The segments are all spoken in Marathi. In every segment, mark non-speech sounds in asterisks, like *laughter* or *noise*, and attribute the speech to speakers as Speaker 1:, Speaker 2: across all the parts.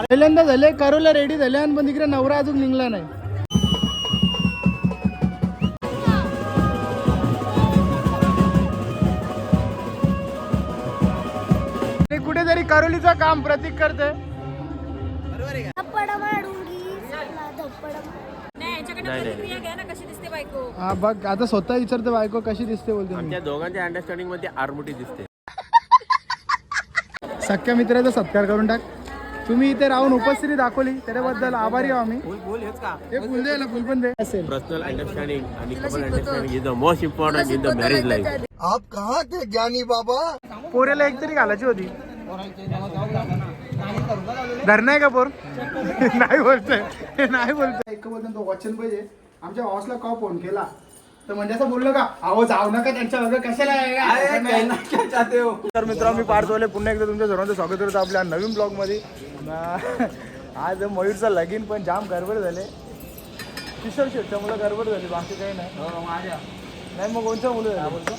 Speaker 1: पहिल्यांदा झाले करोला रेडी झाले आणि पण तिकडे नवरा अजून निघला नाही. कुठेतरी करोलीचं काम प्रतीक करते
Speaker 2: धप्पड माडुंगी धप्पड
Speaker 3: नाही याच्याकडे प्रतिक्रिया घ्या ना कशी दिसते बायको.
Speaker 1: हा बघ आता स्वतः विचारते बायको कशी दिसते बोलते मी.
Speaker 4: दोघांच्या अंडरस्टँडिंगमध्ये आरमुटी दिसते.
Speaker 1: सख्या मित्राचा सत्कार करून टाक. तुम्ही इथे राहून उपस्थिती दाखवली त्याच्याबद्दल आभारी आहो आम्ही.
Speaker 4: बोल हेच का?
Speaker 1: हे फुल दे ना फुल पण दे. असेल.
Speaker 4: पर्सनल अंडरस्टँडिंग आणि couple understanding is the most important in the marriage life
Speaker 1: पोरेला एक तरी घालायची होती. धरणं आहे का पोर? नाही बोलतोय. नाही बोलतोय. एक बोलतो तो वचन पाहिजे आमच्या बॉसला का फोन केला? तर म्हणजे असं बोललो का अहो जाऊ नका त्यांच्या वगैरे कशाला आहे? तर मित्र मी पार्थोले पुन्हा एकदा तुमच्या सर्वांचं स्वागत करतो आपल्या नवीन ब्लॉगमध्ये. न- आज मयूरचं लगीन पण जाम गडबड झाले. किशोर शेटच्या मुलं गडबड झाली बाकी काही नाही. नाही मग कोणत्या मुलं झाली?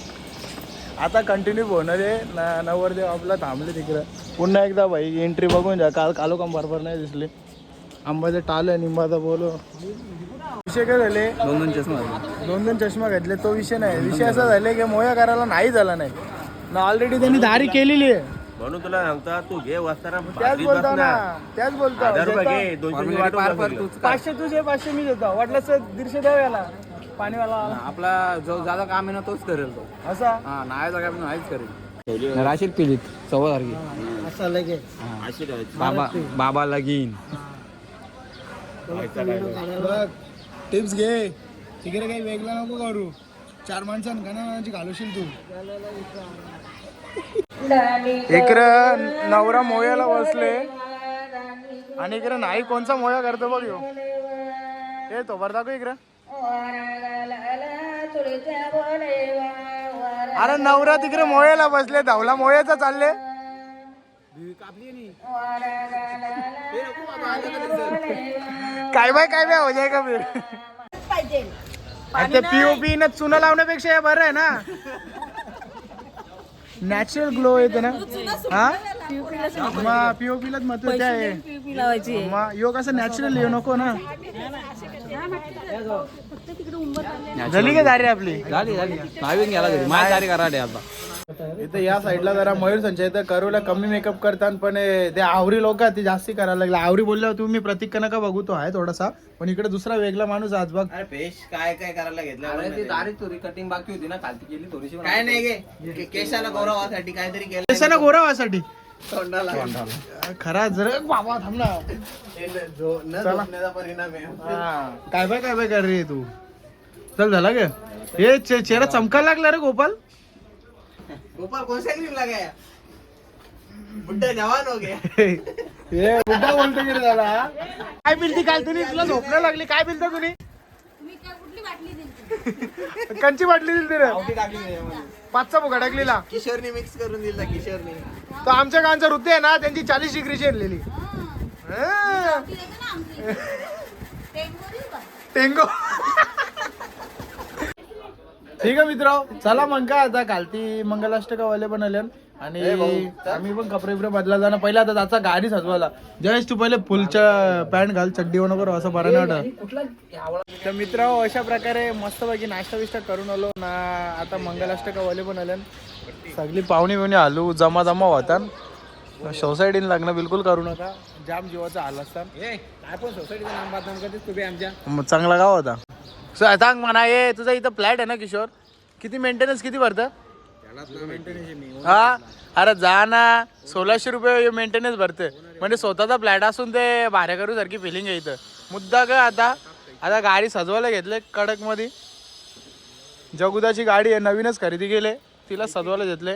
Speaker 1: आता कंटिन्यू होणार आहे. न- नवरदेव आपला थांबले तिकडं. पुन्हा एकदा भाई एंट्री बघून जा. काल कालो काम बरोबर नाही दिसले. आंबाचं टाल आहे निंबाचा बोलो. विषय काय झाले?
Speaker 4: दोन दोन चष्मा
Speaker 1: दोन दोन चष्मा घेतले. तो विषय नाही. विषय असा झाले की मोया करायला नाही झाला नाही. ना ऑलरेडी त्यांनी दारी केलेली आहे.
Speaker 4: म्हणून तुला सांगता तू घे वाचताना
Speaker 1: त्याच बोलतो ना. त्याच बोलतो. पाचशे तुझे पाचशे मी देतो. वाटलं सर दीडशे द्याव याला. पाणीवाला
Speaker 5: आपला जो ज्यादा काम आहे ना तोच करेल तो.
Speaker 1: असा?
Speaker 5: हा नाहीचा काम नाहीच करेल. राशील पिलीत चौदा तारखे.
Speaker 1: असं लगेच
Speaker 5: बाबा बाबा लगीन.
Speaker 1: टिप्स घे. तिकडे काही वेगळा नको करू. चार माणसांना गाणं घालवशील तू. इकडं नवरा मोयाला बसले. आणि इकडं नाही कोणचा मोया करतो बघ. ये. तो बरं दाखव इकडं. अरे नवरा तिकडे मोयाला बसले धावला मोयाचा चालले. काय बाय काय बाय हो जाय का फिर ते पीओपी न चुना लावण्यापेक्षा हे बरं आहे ना. नॅचरल ग्लो येते ना. हा? मग पीओपी लाच मत आहे. मग योग असं नॅचरल येऊ नको ना. झाली का दारी आपली?
Speaker 5: झाली झाली. नवीन गेला घरी. माझ्या तारीख कराडे आता.
Speaker 1: इथं या साईडला जरा मयूर संचय इथं करूला कमी मेकअप करतात पण हे- ते आवरी लोक ते जास्ती करायला लागले. आवरी बोलल्यावर तुम्ही प्रतीक नका बघू तो आहे थोडासा पण इकडे दुसरा वेगळा माणूस आज बघ.
Speaker 4: अरे पेश काय काय करायला घेतलं
Speaker 5: अरे ती तारीख थोडी कटिंग बाकी होती ना कालची केली थोडीशी.
Speaker 4: काय नाही गे के- केसाला गौरवासाठी काहीतरी केलं.
Speaker 1: केसाला गोरा व्हायसाठी?
Speaker 4: तोंडाला.
Speaker 1: खरा जर बाबा थांब ना.
Speaker 4: न झो- न झोपण्याचा परिणाम आहे.
Speaker 1: हा. काय बाय काय बाय कर रे तू? चल झाला गे. हे चे- चेहरा चमकायला लागला रे गोपाल.
Speaker 4: गोपाल कौन सा क्रीम लगाया बुड्ढा जवान हो गया
Speaker 1: हे बुड्ढा बोलतो की रे काय बिलती काल तुम्ही तुला झोपणं लागली. काय बिलतो तुम्ही कंची बाटली दिली तिने पाचचा फुगा टाकलेला
Speaker 4: किशोरनी मिक्स करून दिला किशोरनी.
Speaker 1: तो आमच्या गावचा ऋतू आहे ना त्यांची चाळीस डिग्रीची आणलेली टेंगो. ठीक आहे मित्र चला मग का आता कालती मंगलाष्टका वाले पण आले आणि आम्ही पण कपडे बिपडे बदला जाणं पहिला आता त्याचा गाडी सजवायला. जयेश तू पहिले फुलच्या पॅन्ट घाल चड्डी नको असं बरं नाही वाटत तर मित्र अशा प्रकारे मस्तपैकी नाश्ता बिष्टा करून आलो. ना आता मंगलाष्टका वाले पण आले सगळी पाहुणे बिवणे आलू जमा जमा होतात सोसायटीने लग्न बिलकुल करू नका. जाम जीवाचा हाल असतात
Speaker 5: काय पण सोसायटीचं नाम बात कधीच तुम्ही आमच्या.
Speaker 1: मग चांगला गाव होता. सांग म्हणा ये तुझा इथं फ्लॅट आहे ना किशोर? किती मेंटेनन्स किती भरतं? हा? अरे जा ना. सोळाशे रुपये मेंटेनन्स भरते. म्हणजे स्वतःचा फ्लॅट असून ते भाड्याकरू सारखी फिलिंग आहे इथं. मुद्दा का आता. आता गाडी सजवायला घेतले कडकमध्ये जगुदाची गाडी आहे नवीनच खरेदी केले. तिला सजवायला घेतले.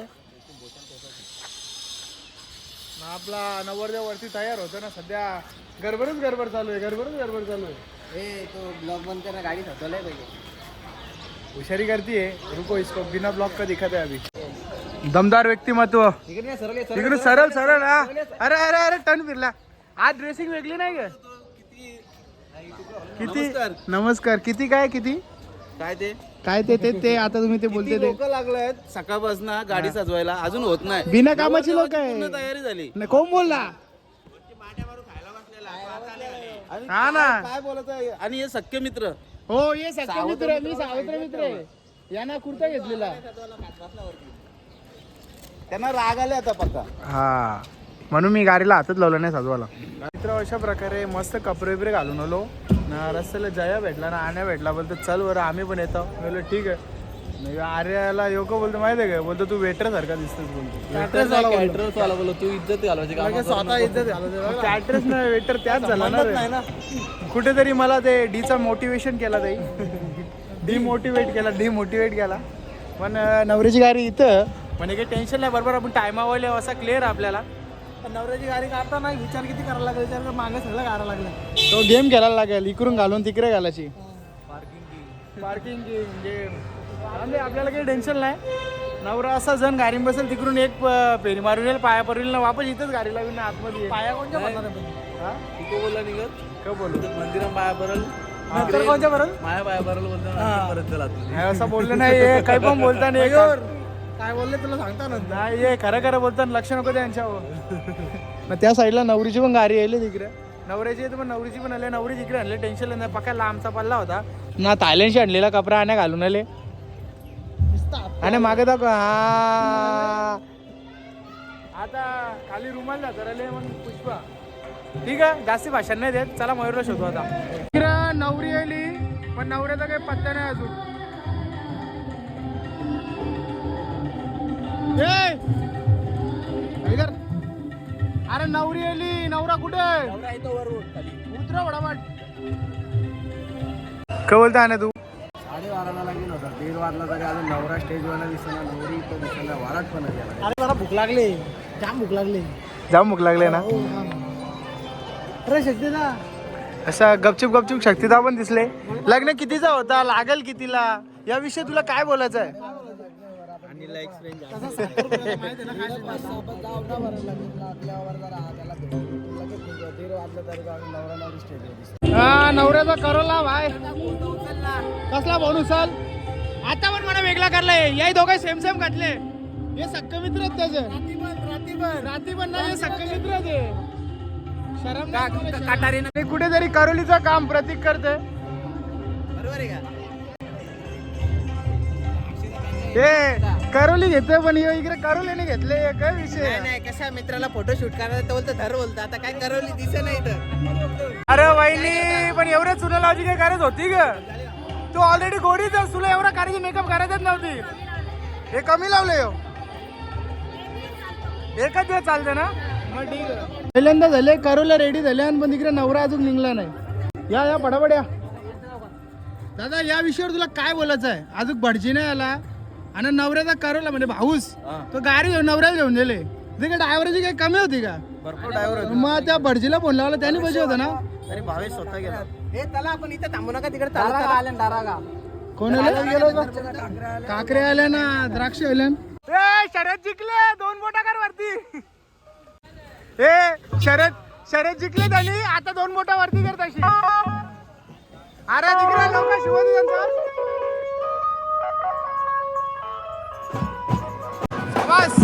Speaker 1: आपला नवरदेव वरती तयार होतो ना सध्या. गडबडच गडबड चालू आहे गडबडच गडबड चालू आहे.
Speaker 5: ए तो ब्लॉग बंद करा गाडी सजवलाय पाहिजे
Speaker 1: हुशारी करती है रुको इसको. बिना ब्लॉक का दिखाते हैं अभी. दमदार व्यक्तिमत्व.
Speaker 5: तिकडे सरळ सरळ
Speaker 1: हा अरे अरे अरे टर्न फिरला. आज ड्रेसिंग वेगळी नाही का? किती? नमस्कार. किती काय किती?
Speaker 4: काय ते?
Speaker 1: काय ते ते ते आता तुम्ही ते बोलते
Speaker 6: लोक लागले आहेत सकाळपासून गाडी सजवायला. अजून होत नाही.
Speaker 1: बिना कामाची लोक आहे.
Speaker 6: तयारी झाली.
Speaker 1: नाही, कोण बोलला? हा ना.
Speaker 6: काय बोलत आहे? आणि हे सख्य मित्र.
Speaker 1: हो ये सख्य मित्र मी सावत्र मित्र आहे. यांना कुर्ता घेतलेला.
Speaker 6: त्यांना राग आले आता पक्का.
Speaker 1: हा. म्हणून मी गाडीला हातच लावला नाही साजवाला मित्र अशा प्रकारे मस्त कपडे बिपरे घालून आलो. ना रस्त्याला जया भेटला ना आण्या भेटला बोलतो चल बरं आम्ही पण येतो. बोललो ठीक आहे. मग आर्याला योको बोलतो माहिती आहे का? बोलतो तू वेटर सारखा दिसतोस बोलतो.
Speaker 5: तू इज्जत घालवायची
Speaker 1: लगेच स्वतः इज्जत ऍड्रेस नाही वेटर त्याच झाला ना रे. कुठेतरी मला ते डीचा मोटिवेशन केला ताई. डिमोटिवेट केला डिमोटिवेट केला. पण अं, नवऱ्याची गाडी इथं. म्हणजे काही टेन्शन नाही बरोबर आपण टायमावर असा क्लिअर आपल्याला. पण नवऱ्याची गाडी काढताना विचार किती करायला लागला विचार कर, मागे सगळं काढायला लागलं. तो गेम खेळायला लागेल इकडून घालून तिकडे घालायची. पार्किंग म्हणजे म्हणजे आपल्याला काही टेन्शन नाही. नवरा असा जण गाडी बसेल तिकडून एक फेरी मारून येईल पाया परून येईल ना वापस इथंच गाडी लावून आतमध्ये. पाया कोणत्या भरणार आहे? पण? हा?
Speaker 5: तू बोलला निघत.
Speaker 1: का बोलू?
Speaker 5: मंदिरा पाया भरल
Speaker 1: नंतर कोणत्या भरल
Speaker 5: माया पाया भरल बोलतो
Speaker 1: असं बोललं नाही हे काही पण बोलता नाही काय बोलले तुला सांगता ना नाही हे खरं खरं बोलताना लक्ष नको त्यांच्यावर मग त्या साईडला नवरीची पण गाडी यायली तिकडे. नवऱ्याची येते पण नवरीची पण आली. नवरी तिकडे आणले टेन्शन नाही. पक्का लांबचा पल्ला होता. ना थायलंडशी आणलेला कपडा आणण्या घालून आले. आणि मागे दाखव. हा. आता खाली रुमाल आले मग पुष्पा. ठीक आहे जास्ती भाषण नाही देत. चला मयूरला शोधू आता. नवरी आली पण नवऱ्याचा काही पत्ता नाही अजून? अरे नवरी आली नवरा कुठे उतरा वडावाट काय बोलता ना तू.
Speaker 4: होता दीड वाजला तरी अजून नवरा स्टेजवर दिसला नवरी इथं दिसला वाराट पण गेला
Speaker 1: अरे मला भूक लागली. जाम भूक लागली. जाम भूक लागले ना? अरे शक्तीदा. असा गपचूप गपचूप शक्तीदा पण दिसले. लग्न कितीचा होता? लागेल कितीला? या विषयी तुला काय बोलायचं आहे? हा नवऱ्याचा करोला भाय कसला बोनू चल. आता पण मला वेगळा करलाय. याही दोघे सेम सेम घातले हे सक्क मित्र त्याचे. राती पण नाही सक्क मित्र आहेत. शरम नाही कुठेतरी करोलीचं काम प्रतीक करते.
Speaker 4: बरोबर आहे का?
Speaker 1: हे करोली घेतोय पण ह्यो इकडे करोलीने घेतले हे काय विषय?
Speaker 4: नाही नाही कशा मित्राला फोटो शूट करायला तर बोलतो धर बोलतो आता काय करवली दिसे नाही तर
Speaker 1: अरे वहिनी पण एवढ्या चुना लावायची काय गरज होती ग. तू ऑलरेडी गोडीच आहेस, तुला एवढा करायची मेकअप करायचंच नव्हती. हे कमी लावले हो. एकच दिवस चालते ना? मग ठीक आहे पहिल्यांदा झाले करोला रेडी झाले आणि पण तिकडे नवरा अजून निघला नाही. या या पटापट या. दादा या विषयावर तुला काय बोलायचं आहे? अजून भटजी नाही आला. आणि नवऱ्याचा करोला म्हणजे भाऊस. तो गाडी घेऊन नवऱ्याला घेऊन गेले. तिकडे ड्रायव्हरची काही कमी होती का?
Speaker 6: भरपूर ड्रायव्हर
Speaker 1: मग त्या भटजीला फोन लावला त्याने पाहिजे होता ना?
Speaker 6: तरी भावेश स्वतः गेला.
Speaker 4: हे त्याला आपण इथं थांबू नका तिकडे चालू
Speaker 1: कोण आले काकरे आले ना द्राक्ष आले शरद जिंकले दोन बोटा कर वरती ए शरद शरद जिंकले त्यांनी आता दोन बोटा वरती कर तशी अरे तिकडे लोक शिवत त्यांचं बस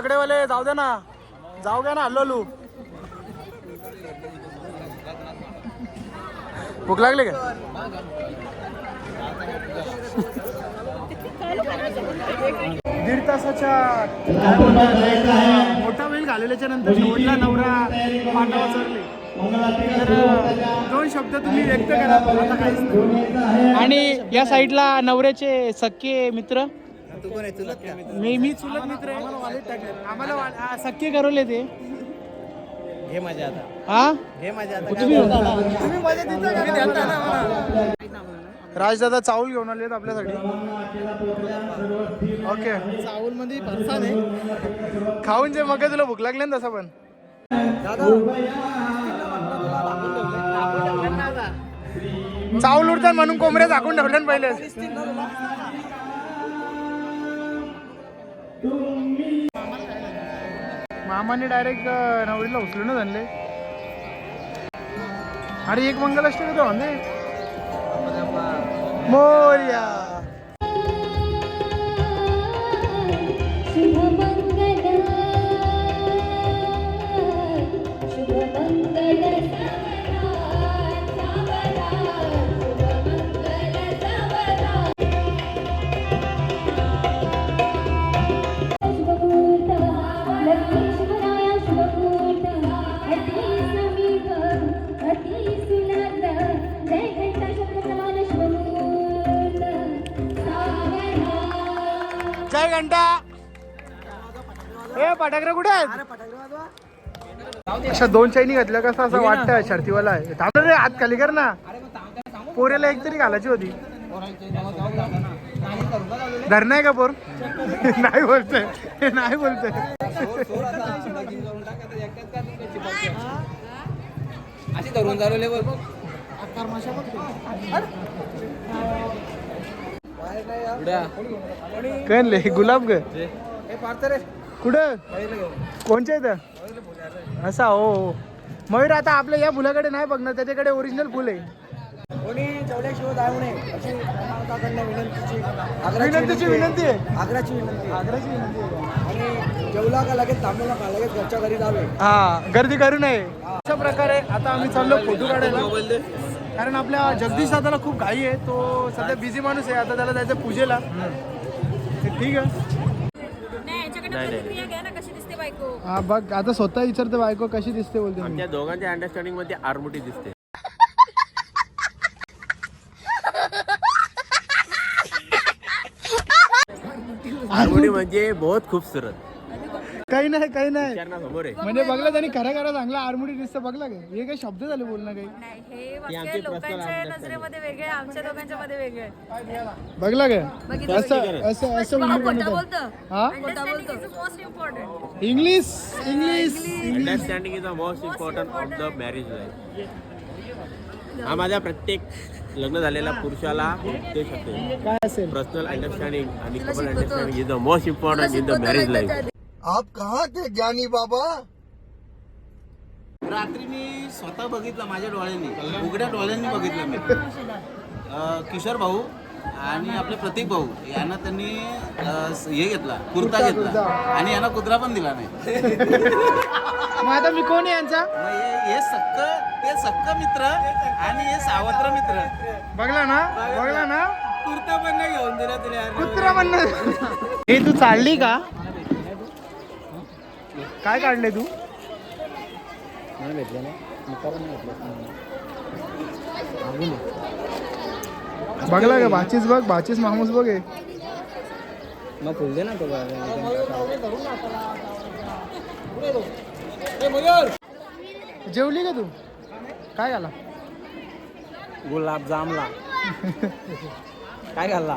Speaker 1: चकडेवाले जाऊ दे ना. जाऊ द्या ना हल्लोलू भूक लागली का? दीड तासाच्या मोठा वेळ घालवल्याच्या नंतर शेवटला नवरा पाठा चढले तर दोन शब्द तुम्ही व्यक्त करा. आणि या साईडला नवऱ्याचे सख्खे मित्र? मी मी चुलत मित्र आहे. आम्हाला वालीत टाकले. आम्हाला वा- हा, सख्खे करवले ते.
Speaker 4: घे मजा आता
Speaker 1: हा
Speaker 4: घे मजा आता
Speaker 1: तुम्ही तुम्ही मजा देता का? देता ना आम्हाला. राजदादा चावल घेऊन आले आपल्यासाठी. ओके. चावलमध्ये फरसाण आहे. खाऊन जे मग तुला भूक लागली ना तसं पण. चावल उडतात म्हणून कोंबड्या झाकून ठेवल्या ना पहिले मामाने डायरेक्ट नवरीला उचलून आणले अरे एक मंगल असते का तो म्हणजे मोर्या फटाकडे कुठे आहेत? अशा दोन चैनी घातल्या कसं असं वाटतं शर्तीवाला आहे. थांब रे हात खाली कर ना. पोरेला एक तरी घालायची होती. धर नाही का पोर? *laughs* नाही बोलतोय. नाही बोलतोय.
Speaker 4: अशी धरून चालवले बघ
Speaker 1: कळले? गुलाब ग. कुठं? कोणच्या इथं? असा हो हो. मयूर आता आपल्या या फुलाकडे नाही बघणार त्याच्याकडे ओरिजिनल फुल आहे.
Speaker 4: कोणी जेवल्याशिवाय जाऊ नये अशी मानवताकडनं विनंतीची
Speaker 1: विनंतीची विनंती आहे.
Speaker 4: आग्राची विनंती
Speaker 1: आग्राची विनंती आहे.
Speaker 4: आणि जेवला का लगेच थांबू नका लगेच घरच्या घरी जावे?
Speaker 1: हा गर्दी करू नये. अशा प्रकारे आता आम्ही चाललो फोटो काढायला. कारण आपल्या जगदीश दादाला खूप घाई आहे तो सध्या बिझी माणूस आहे आता त्याला जायचं पूजेला. तर ठीक आहे.
Speaker 3: नाही यांच्याकडनं प्रतिक्रिया घ्या ना कशी दिसते बायको.
Speaker 1: हा बघ आता स्वतः विचारते बायको कशी दिसते बोलते मी.
Speaker 5: आमच्या दोघांच्या अंडरस्टँडिंगमध्ये आरमुटी दिसते. आरमुटी म्हणजे बहुत खूपसूरत
Speaker 1: काही नाही काही नाही.
Speaker 5: विचारणा समोर आहे.
Speaker 1: म्हणजे बघला त्यांनी खरं खरं चांगला आरमुडी दिसतं बघला का? हे काही शब्द झाले बोलणं काही?
Speaker 3: नाही हे वाक्य लोकांच्या नजरेमध्ये वेगळे आमच्या दोघांच्या मध्ये वेगळे.
Speaker 1: बघला का?
Speaker 3: बघितलं,
Speaker 1: असं असं बनवतात हा?
Speaker 3: Most important
Speaker 1: English English English.
Speaker 5: Understanding is the most important of the marriage life हा माझ्या प्रत्येक लग्न झालेल्या पुरुषाला उपदेश होते
Speaker 1: काय असेल?
Speaker 5: पर्सनल अंडरस्टँडिंग आणि couple understanding is the most important in the marriage life
Speaker 6: रात्री मी स्वतः बघितलं माझ्या डोळ्यांनी. उघड्या डोळ्यांनी बघितलं मी. अं, किशोर भाऊ आणि आपले प्रतीक भाऊ यांना त्यांनी अं, हे घेतला कुर्ता घेतला. आणि यांना कुत्रा पण दिला नाही. *laughs*
Speaker 1: मग आता मी कोण आहे यांचा?
Speaker 6: मग हे हे सक्क ते सक्क मित्र आणि हे सावत्र मित्र.
Speaker 1: बघला ना बघला ना.
Speaker 6: कुर्ता पण नाही घेऊन दिला तुला
Speaker 1: कुत्रा म्हणणं हे तू चालली का? काय काढले तू? बघला का? भाचीच बघ भाचीच मामूस बघ हे.
Speaker 4: मग फुल दे ना तो
Speaker 1: जेवली का तू? काय घाला
Speaker 4: गुलाब जामला *laughs* काय घालला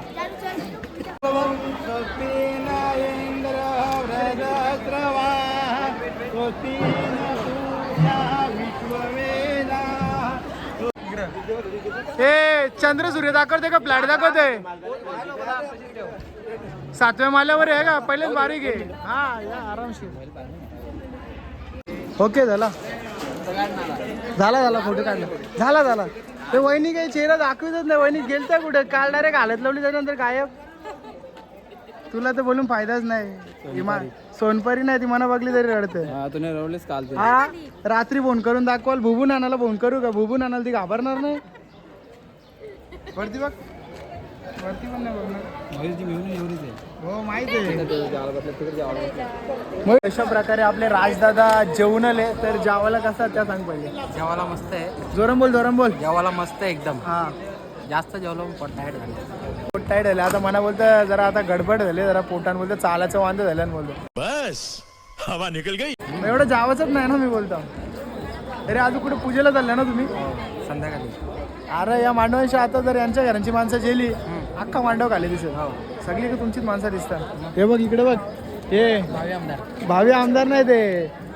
Speaker 1: ए चंद्र सूर्य दाखवते का? फ्लॅट दाखवते सातव्या माल्यावर आहे का? पहिलेच बारीक आहे. हा या आरामशीर. ओके झाला. झाला झाला फोटो काढला. झाला झाला. ते वहिनी काही चेहरा दाखवतच नाही. वहिनी गेलता कुठे? काल डायरेक्ट हालत लावली त्यानंतर गायब. तुला तर बोलून फायदाच नाही. इमा सोनपरी नाही ती मना बघली तरी रडते.
Speaker 6: काल
Speaker 1: हा रात्री फोन करून दाखवाल भुबून आणायला फोन करू का? भुबून आणायला ती घाबरणार नाही. वरती बघ. वरती पण नाही बघणार. हो माहिती आहे. मग अशा प्रकारे आपले राजदादा जेवण आले तर जेवायला कसा त्या सांग पहिले.
Speaker 7: जेवायला मस्त आहे.
Speaker 1: जोरम बोल जोरम बोल.
Speaker 7: जेवायला मस्त आहे एकदम.
Speaker 1: हा.
Speaker 7: जास्त जेवलं पण टायर्ड झालं.
Speaker 1: पोट टाईट झाले. आता मना बोलतं जरा आता गडबड झाले जरा पोटान बोलतं चालायचं वांद झालं बोलतो
Speaker 8: बस. हवा निकल गई.
Speaker 1: एवढं जावंच नाही ना मी बोलतो. अरे अजून कुठे पूजेला चालल्या ना तुम्ही?
Speaker 7: संध्याकाळी.
Speaker 1: अरे या मांडवांशी आता जर यांच्या घरांची माणसं गेली अख्खा मांडव खाली दिसत सगळी का तुमचीच माणसं दिसतात? हे बघ इकडे बघ. हे. भावी आमदार नाही ते.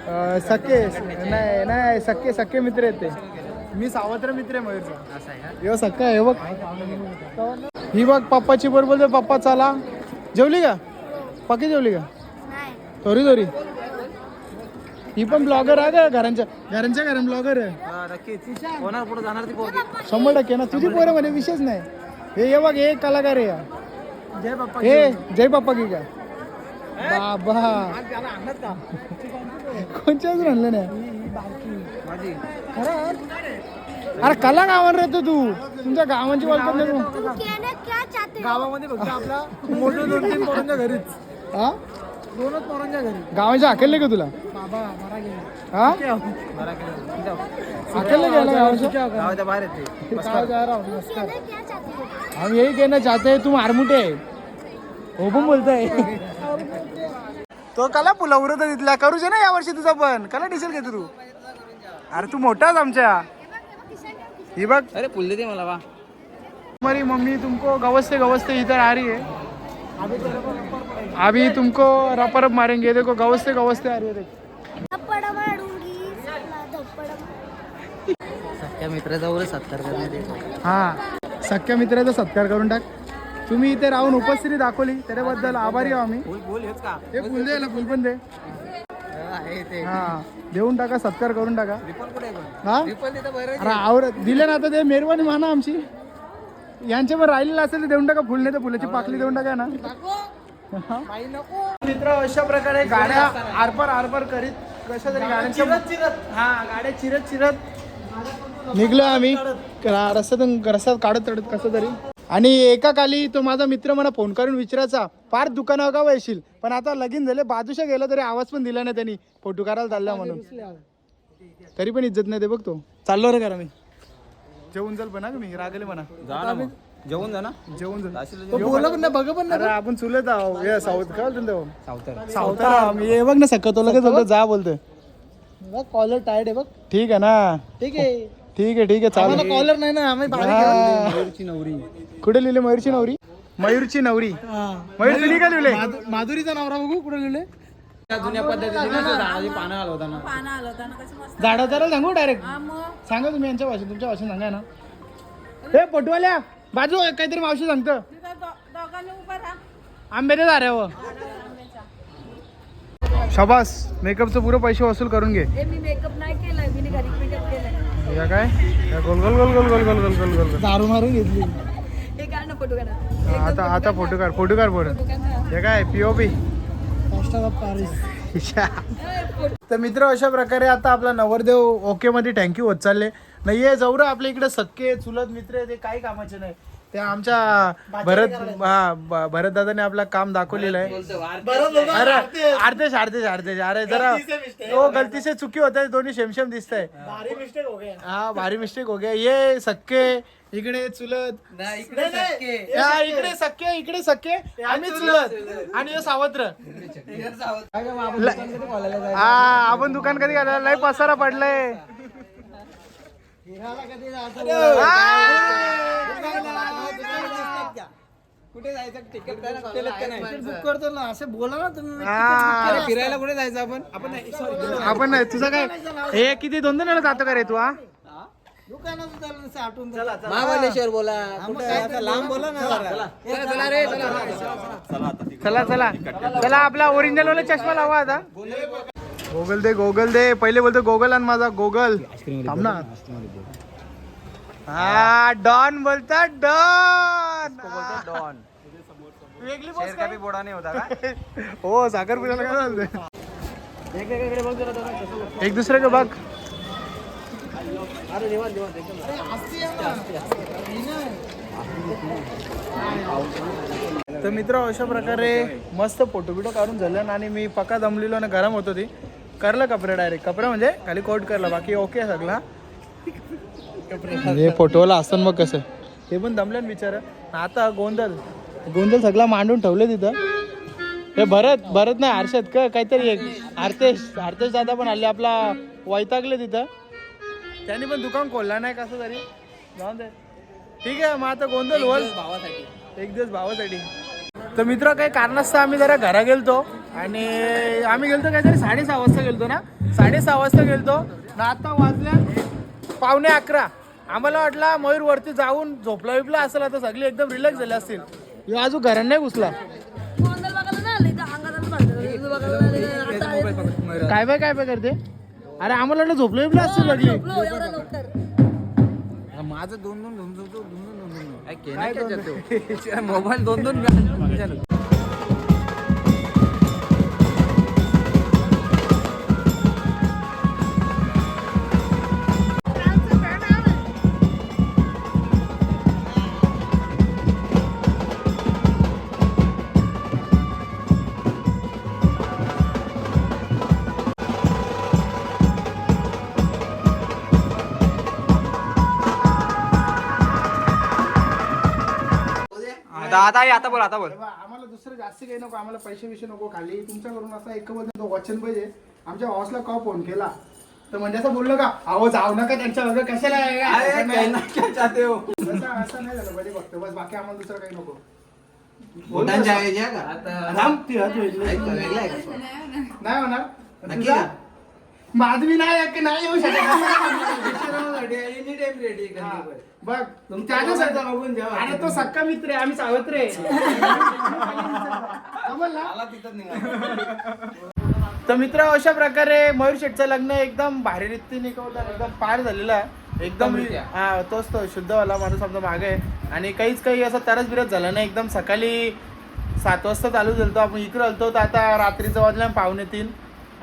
Speaker 1: अं, सख्खे. नाही नाही सख्खे सख्खे मित्र आहेत ते. मी सावत्र मित्र आहे मयूरचा.
Speaker 7: असं आहे का?
Speaker 1: यो सक्का आहे, हे बघ. ही बघ पप्पाची बरोबर बोलते पप्पा चला. जेवली का? पक्की जेवली का? थोडी थोडी ही पण ब्लॉगर आहे का घरांच्या? घरांच्या घरां ब्लॉगर आहे.
Speaker 7: कोणा पुढे जाणार ती पोरगी?
Speaker 1: शंभर टक्के ना. तुझी पोरं म्हणजे विशेष नाही. हे ये बघ हे एक कलाकार आहे. जय बाप्पा हे जय. बाप्पा की का? बाबा. कोणच्या अजून आणलं नाही? खरं? अरे कला गावात राहतो तू तुमच्या गावांची ओळखत नाही तू. गावामध्ये फक्त आपला *laughs* मोठे दोन तीन पोरांच्या घरीच. हा? दोनच पोरांच्या घरी. गावाच्या हाकेलले का तुला? हा? हाकेलले गेला. गावाच्या
Speaker 7: गावाच्या बाहेर येते
Speaker 1: गावाच्या. हम यही कहना चाहते हैं? तुम आरमुटे आहे हो पण बोलताय. तो कला पुलावर तिथला करूच ना यावर्षी तुझा पण. कला डिसेल घेतो तू. अरे तू मोठाच आमच्या. ही बघ.
Speaker 7: अरे पुल दे मला वा.
Speaker 1: हमारी मम्मी तुमको गवस्ते गवस्ते इधर आ रही है. अभी तुमको रप रप मारेंगे देखो गवस्ते गवस्ते आ रही है
Speaker 7: सख्या मित्राजवळ सत्कार करण्यात
Speaker 1: हा सख्या मित्राचा सत्कार करून टाक. तुम्ही इथे राहून उपस्थिती दाखवली त्याच्याबद्दल आभारी आहो आम्ही. हे फुल दे फुल पण दे. हा. देऊन टाका सत्कार करून टाका. हा? अरे आवर दिले ना आता ते मेहरबानी माना आमची. यांचे पण राहिलेलं असेल तर देऊन टाका फुल नाही तर फुलाची पाकली देऊन टाका ना. मित्र अशा प्रकारे गाड्या आरपार आरपार करीत कशा तरी गाड्यांच्या हा गाड्या चिरत चिरत. निघलो आम्ही. रस्त्यातून रस्त्यात काढत काढत कसं तरी. आणि एका काली तो माझा मित्र मला फोन करून विचारायचा पार दुकानावर का येशील. पण आता लगीन झाले बाजूशा गेला तरी आवाज पण दिला नाही त्यांनी. फोटो करायला चालला म्हणून. तरी पण इज्जत नाही ते बघ तो. चाललो रे करा मी जेवून जाल पण का मी? रागले म्हणा.
Speaker 6: जेवून जा ना.
Speaker 1: जेवून जाल बोला पण नाही बघ पण आपण चुलत आहो हे साऊथ काय बोलतो सावतर. सावतर. मी हे बघ ना सकाळ तो लगेच बोलतो जा बोलतोय. कॉलर टायर्ड आहे बघ. ठीक आहे ना. ठीक आहे. ठीक आहे ठीक आहे चालेल. कॉलर नाही ना आम्ही मयूरची नवरी. कुठे लिहिले मयूरची नवरी? मयूरची नवरी. मयूर तुम्ही काय लिहिले माधुरीचा नवरा बघू कुठे लिहिले?
Speaker 7: जुन्या पद्धतीने पानं आलं होता ना
Speaker 3: पानं आलं होतं ना कशी मस्त
Speaker 1: झाडा जरा सांगू डायरेक्ट
Speaker 3: हा मग.
Speaker 1: सांगा तुम्ही यांच्या भाषेत तुमच्या भाषेत सांगा ना. हे पटवाल्या बाजू काहीतरी मावशी सांगतं.
Speaker 3: तिथं दो- दोघांनी उभं राहा.
Speaker 1: आंब्याच्या दाऱ्यावर शबास मेकअपचं पुरं पैसे वसूल करून घे.
Speaker 3: हे मी मेकअप नाही केलाय मी घरी मेकअप केलाय
Speaker 1: या काय? या गोल गोल गोल गोल गोल गोल गोल गोल. गोल दारू मारून घेतली.
Speaker 3: हे काढ ना फोटो काढा.
Speaker 1: आता आता फोटो काढ फोटो काढ फोटो हे काय पीओपी तर मित्र अशा प्रकारे आता आपला नवरदेव ओके मध्ये थँक्यू होत चालले. नाही हे जवळ आपल्या इकडे सक्के चुलत मित्र आहे, ते काही कामाचे नाही. ते आमच्या भरत हा भरत दादाने आपलं काम दाखवलेलं आहे. अरे अर्धेश अर्धेश अर्धेश अरे जरा तो गलती से चुकी होत आहे दोन्ही शेमशेम दिसत आहे हा भारी मिस्टेक हो गया. ये सक्के इकडे चुलत. हा इकडे सक्के इकडे सक्के आम्ही चुलत. आणि हे सावत्र. हा आपण दुकान कधी घालायला? लय पसारा पडलाय. हा.
Speaker 7: फिरायला कुठे जायचं आपण?
Speaker 1: आपण नाही तुझं काय? हे किती दोन दोन वेळा जातो का रे तू हा?
Speaker 7: महाबळेश्वर बोला. कुठे लांब बोला ना. चला चला. रे चला
Speaker 1: चला चला. चला आपला ओरिजिनल वाला चष्मा लावा आता. गोगल दे गोगल दे. पहिले बोलतो गोगल आणि माझा गोगल. थांब ना. हा डॉन बोलता डॉन. डॉन. वेगळी बस बोडा नाही होता हो साखरपुड्याला काय झालं एक दुसरे का बघ? तर मित्र अशा प्रकारे मस्त फोटो बिटो काढून झालं आणि मी पक्का दमलेलो आणि गरम होतो ती. करलं कपडे डायरेक्ट कपडे म्हणजे खाली कोट करला बाकी ओके सगळा. हे फोटोला असतं मग कसं? ते पण दमलं ना बिचार आता गोंधळ. गोंधळ सगळा मांडून ठेवले तिथं. हे भरत भरत नाही हर्षद का काहीतरी एक. आर्तेश आर्तेश दादा पण आले आपला वैतागले तिथं. त्यांनी पण दुकान खोलला नाही कसं तरी? जाऊन दे. ठीक आहे मग आता गोंधळ होल. एक दिवस भावासाठी. तर मित्र काही कारणास्तव आम्ही जरा घरा गेलतो आणि आम्ही गेलतो काहीतरी साडेसहा वाजता गेलतो ना? साडेसहा वाजता गेलतो. ना आता वाजल्या पावणे अकरा. आम्हाला वाटला मयूर वरती जाऊन झोपला विपला असेल आता सगळी एकदम रिलॅक्स झाले असतील. अजून घरात नाही घुसला. काय बाय काय बाय करते? अरे आम्हाला वाटलं झोपलं विपलं असतील
Speaker 7: माझं दोन दोन दोन दोन दोन दोन दोन *laughs* मोबाईल दोन दोन
Speaker 4: आता आता बोल आता बोल.
Speaker 1: तेव्हा आम्हाला दुसरं जास्त काही नको आम्हाला पैसे विषय नको खाली. तुमच्याकडून असा एक वचन पाहिजे. आमच्या हॉसला का फोन केला? तर म्हणजे असं बोललो का अहो जाऊ नका त्यांच्या वगैरे कशाला आहे का? असं नाही.
Speaker 4: चाहते हो
Speaker 1: असं असं नाही झालं पाहिजे फक्त बस बाकी आम्हाला दुसरं काही नको.
Speaker 4: बोटांच्या ऐवजी आहे का?
Speaker 1: राम ती हात होईल.
Speaker 4: ऐक ना, वेगळं आहे का?
Speaker 1: नाही होणार.
Speaker 4: नक्की
Speaker 1: तुझा?
Speaker 4: का?
Speaker 1: माधवी नाही आहे की नाही येऊ शकत. *laughs* हा, बघ अरे तो सक्का मित्र आहे आम्ही सावत्र आहे. *laughs* समजलं ना? तर मित्र अशा प्रकारे मयूर शेठचं लग्न एकदम भारी रीतीने निकवलं एकदम पार झालेलं आहे. एकदम हा तोच तो शुद्धवाला माणूस आमचा मागे आहे. आणि काहीच काही असं तरच बिरत झालं नाही. एकदम सकाळी सात वाजता चालू झालतो. आपण इकडे आलतो तर आता रात्रीचं वाजल्या पावणे तीन.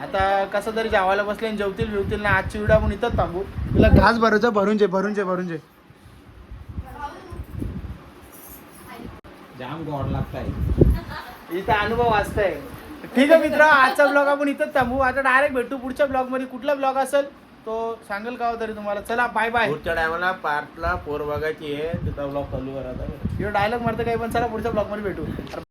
Speaker 1: आता कसं तरी जेवायला बसले आणि जेवतील बिवतील ना आजची व्हिडिओ आपण इथंच थांबू. तुला घास भरूचं भरून जे भरून जे भरून जे.
Speaker 5: जाम गॉड लागताय.
Speaker 1: इथं अनुभव वाचताय. ठीक आहे मित्र आजचा ब्लॉग आपण इथंच थांबू. आता डायरेक्ट भेटू पुढच्या ब्लॉगमध्ये. कुठला ब्लॉग असेल तो सांगेल का हो तरी तुम्हाला? चला बाय बाय
Speaker 5: पुढच्या टायमाला पार्टला पोर बघायची आहे तिथं ब्लॉग चालू करा.
Speaker 1: डायलॉग मारतं काही पण चला पुढच्या ब्लॉगमध्ये भेटू.